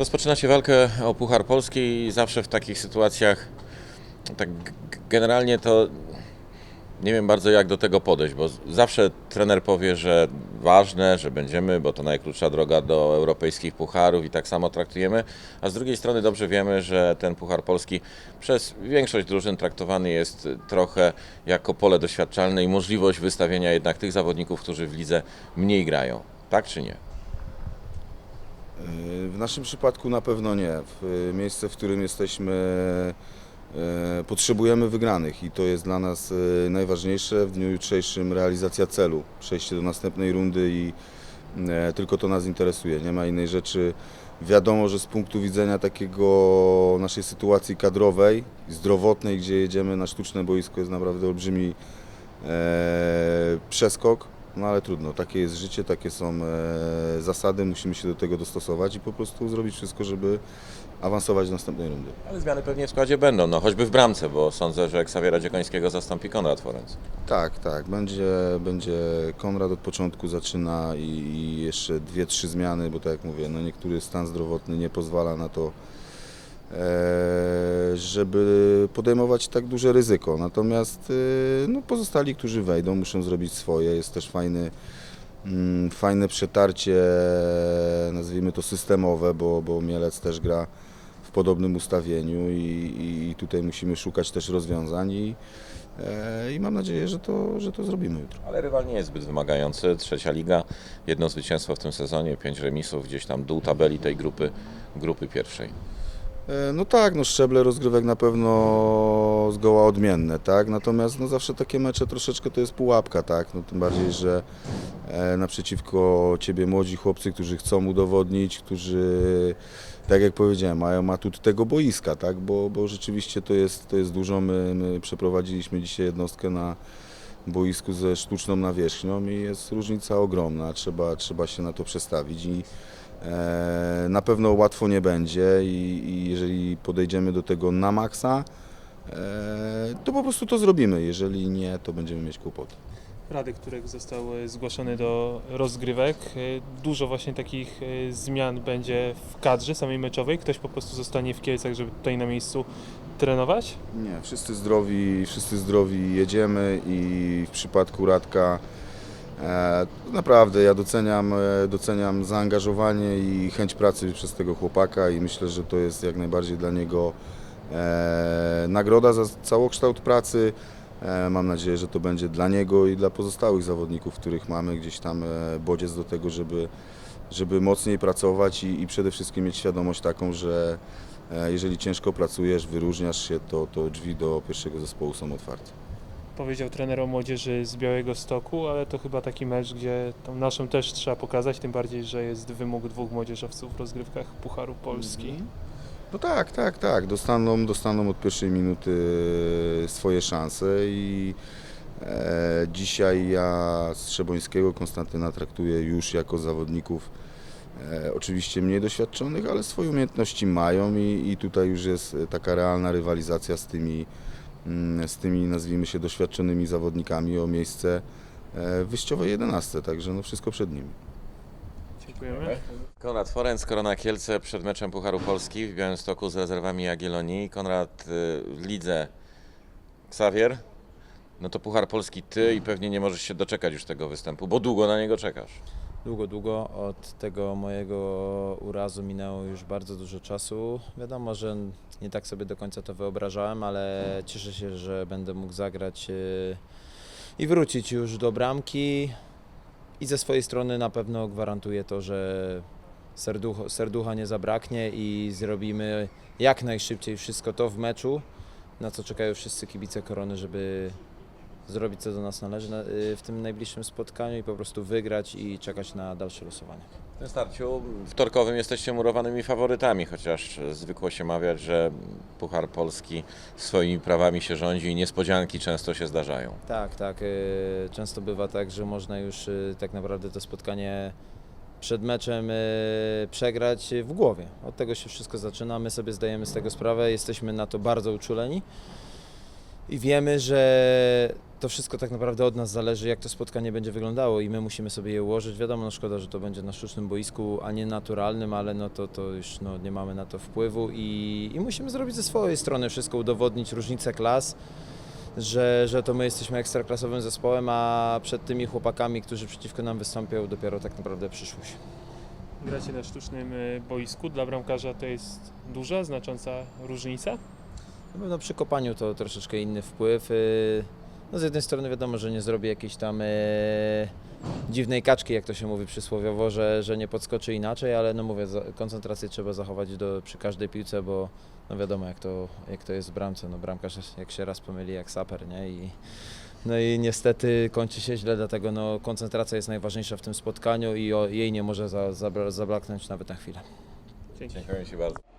Rozpoczyna się walkę o Puchar Polski i zawsze w takich sytuacjach tak generalnie to nie wiem bardzo jak do tego podejść, bo zawsze trener powie, że ważne, że będziemy, bo to najkrótsza droga do europejskich pucharów i tak samo traktujemy, a z drugiej strony dobrze wiemy, że ten Puchar Polski przez większość drużyn traktowany jest trochę jako pole doświadczalne i możliwość wystawienia jednak tych zawodników, którzy w lidze mniej grają. Tak czy nie? W naszym przypadku na pewno nie. W miejsce, w którym jesteśmy, e, potrzebujemy wygranych i to jest dla nas e, najważniejsze. W dniu jutrzejszym realizacja celu, przejście do następnej rundy i tylko to nas interesuje. Nie ma innej rzeczy. Wiadomo, że z punktu widzenia takiego naszej sytuacji kadrowej, zdrowotnej, gdzie jedziemy na sztuczne boisko, jest naprawdę olbrzymi e, przeskok. No ale trudno, takie jest życie, takie są e, zasady, musimy się do tego dostosować i po prostu zrobić wszystko, żeby awansować do następnej rundy. Ale zmiany pewnie w składzie będą, no choćby w bramce, bo sądzę, że Ksawiera Dziekońskiego zastąpi Konrad Forenc. Tak, tak, będzie, będzie Konrad od początku zaczyna i, i jeszcze dwie, trzy zmiany, bo tak jak mówię, no niektóry stan zdrowotny nie pozwala na to, żeby podejmować tak duże ryzyko. Natomiast e, no, pozostali, którzy wejdą, muszą zrobić swoje. Jest też fajny, mm, fajne przetarcie, nazwijmy to systemowe, bo, bo Mielec też gra w podobnym ustawieniu i, i tutaj musimy szukać też rozwiązań i, e, i mam nadzieję, że to, że to zrobimy jutro. Ale rywal nie jest zbyt wymagający. Trzecia liga, jedno zwycięstwo w tym sezonie, pięć remisów, gdzieś tam dół tabeli tej grupy, grupy pierwszej. E, No tak, no szczeble rozgrywek na pewno zgoła odmienne, tak? Natomiast no zawsze takie mecze troszeczkę to jest pułapka, tak? No tym bardziej, że e, naprzeciwko ciebie młodzi chłopcy, którzy chcą udowodnić, którzy tak jak powiedziałem, mają atut tego boiska, tak? Bo, bo rzeczywiście to jest, to jest dużo. My, my przeprowadziliśmy dzisiaj jednostkę na boisku ze sztuczną nawierzchnią i jest różnica ogromna. Trzeba, trzeba się na to przestawić i Na pewno łatwo nie będzie i, i jeżeli podejdziemy do tego na maksa, e, to po prostu to zrobimy. Jeżeli nie, to będziemy mieć kłopoty. Radek Turek został e, zgłoszony do rozgrywek. E, Dużo właśnie takich e, zmian będzie w kadrze samej meczowej. Ktoś po prostu zostanie w Kielcach, żeby tutaj na miejscu trenować. Nie, wszyscy zdrowi, wszyscy zdrowi jedziemy i w przypadku Radka e, naprawdę ja doceniam, e, doceniam zaangażowanie i chęć pracy przez tego chłopaka i myślę, że to jest jak najbardziej dla niego e, nagroda za całokształt pracy. E, Mam nadzieję, że to będzie dla niego i dla pozostałych zawodników, których mamy gdzieś tam e, bodziec do tego, żeby, żeby mocniej pracować i, i przede wszystkim mieć świadomość taką, że e, jeżeli ciężko pracujesz, wyróżniasz się, to, to drzwi do pierwszego zespołu są otwarte. Powiedział trener o młodzieży z Białego Stoku, ale to chyba taki mecz, gdzie tą naszą też trzeba pokazać, tym bardziej, że jest wymóg dwóch młodzieżowców w rozgrywkach Pucharu Polski. No tak, tak, tak. Dostaną, dostaną od pierwszej minuty swoje szanse i e, dzisiaj ja Strzebońskiego, Konstantyna traktuję już jako zawodników e, oczywiście mniej doświadczonych, ale swoje umiejętności mają i, i tutaj już jest taka realna rywalizacja z tymi, mm, z tymi nazwijmy się doświadczonymi zawodnikami o miejsce e, w wyjściowej 11, także no wszystko przed nimi. Dziękujemy. Konrad Forenc, Korona Kielce przed meczem Pucharu Polski w Białymstoku z rezerwami Jagiellonii. Konrad y, w lidze Ksawier. No to Puchar Polski ty i pewnie nie możesz się doczekać już tego występu, bo długo na niego czekasz. Długo, długo od tego mojego urazu minęło już bardzo dużo czasu. Wiadomo, że nie tak sobie do końca to wyobrażałem, ale cieszę się, że będę mógł zagrać yy, i wrócić już do bramki. I ze swojej strony na pewno gwarantuję to, że serducho, serducha nie zabraknie i zrobimy jak najszybciej wszystko to w meczu, na co czekają wszyscy kibice Korony, żeby zrobić co do nas należy na, y, w tym najbliższym spotkaniu i po prostu wygrać i czekać na dalsze losowanie. W tym starciu wtorkowym jesteście murowanymi faworytami, chociaż zwykło się mawiać, że Puchar Polski swoimi prawami się rządzi i niespodzianki często się zdarzają. Tak, tak. y, Często bywa tak, że można już y, tak naprawdę to spotkanie przed meczem przegrać w głowie. Od tego się wszystko zaczyna. My sobie zdajemy z tego sprawę, jesteśmy na to bardzo uczuleni i wiemy, że to wszystko tak naprawdę od nas zależy, jak to spotkanie będzie wyglądało i my musimy sobie je ułożyć. Wiadomo, no szkoda, że to będzie na sztucznym boisku, a nie naturalnym, ale no to, to już no, nie mamy na to wpływu i, i musimy zrobić ze swojej strony wszystko, udowodnić różnicę klas, że, że to my jesteśmy ekstraklasowym zespołem, a przed tymi chłopakami, którzy przeciwko nam wystąpią, dopiero tak naprawdę przyszłość. Gracie na sztucznym y, boisku. Dla bramkarza to jest duża, znacząca różnica. Na pewno przy kopaniu to troszeczkę inny wpływ. No z jednej strony wiadomo, że nie zrobi jakiejś tam e, dziwnej kaczki, jak to się mówi przysłowiowo, że, że nie podskoczy inaczej, ale no mówię, za- koncentrację trzeba zachować do, przy każdej piłce, bo no wiadomo jak to, jak to jest w bramce. No bramkarz jak się raz pomyli jak saper, nie? I, no i niestety kończy się źle, dlatego no, koncentracja jest najważniejsza w tym spotkaniu i o, jej nie może za, zabra- zablaknąć nawet na chwilę. Dziękuję Ci bardzo.